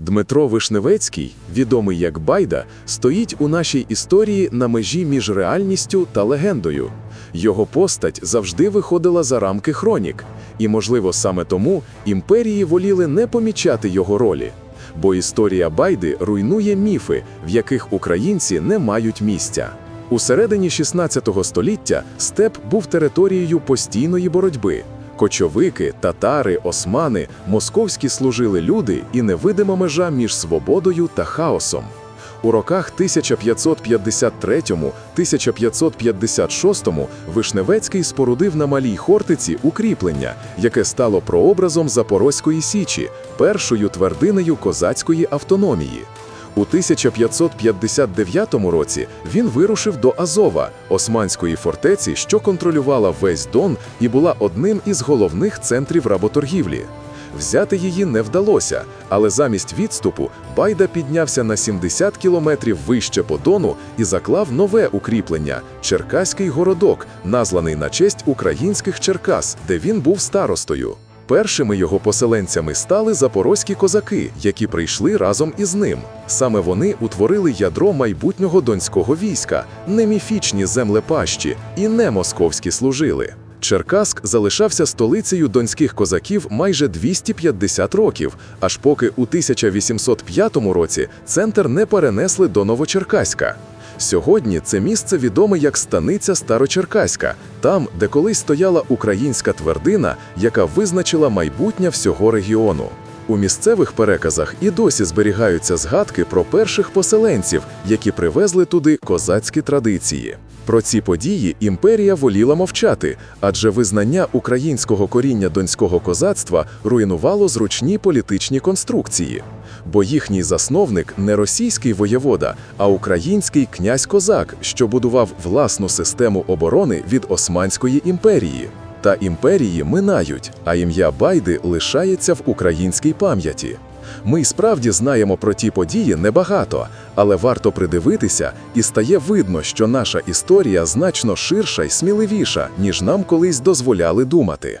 Дмитро Вишневецький, відомий як Байда, стоїть у нашій історії на межі між реальністю та легендою. Його постать завжди виходила за рамки хронік, і, можливо, саме тому імперії воліли не помічати його ролі. Бо історія Байди руйнує міфи, в яких українці не мають місця. У середині 16 століття степ був територією постійної боротьби. Кочовики, татари, османи, московські служили люди і невидима межа між свободою та хаосом. У роках 1553-1556 Вишневецький спорудив на Малій Хортиці укріплення, яке стало прообразом Запорозької Січі, першою твердинею козацької автономії. У 1559 році він вирушив до Азова, османської фортеці, що контролювала весь Дон і була одним із головних центрів работоргівлі. Взяти її не вдалося, але замість відступу Байда піднявся на 70 кілометрів вище по Дону і заклав нове укріплення Черкаський городок, названий на честь українських Черкас, де він був старостою. Першими його поселенцями стали запорозькі козаки, які прийшли разом із ним. Саме вони утворили ядро майбутнього донського війська, не міфічні землепащі і не московські служили. Черкаськ залишався столицею донських козаків майже 250 років, аж поки у 1805 році центр не перенесли до Новочеркаська. Сьогодні це місце відоме як станиця Старочеркаська, там, де колись стояла українська твердина, яка визначила майбутнє всього регіону. У місцевих переказах і досі зберігаються згадки про перших поселенців, які привезли туди козацькі традиції. Про ці події імперія воліла мовчати, адже визнання українського коріння донського козацтва руйнувало зручні політичні конструкції. Бо їхній засновник не російський воєвода, а український князь-козак, що будував власну систему оборони від Османської імперії. Та імперії минають, а ім'я Байди лишається в українській пам'яті. Ми справді знаємо про ті події небагато, але варто придивитися, і стає видно, що наша історія значно ширша й сміливіша, ніж нам колись дозволяли думати.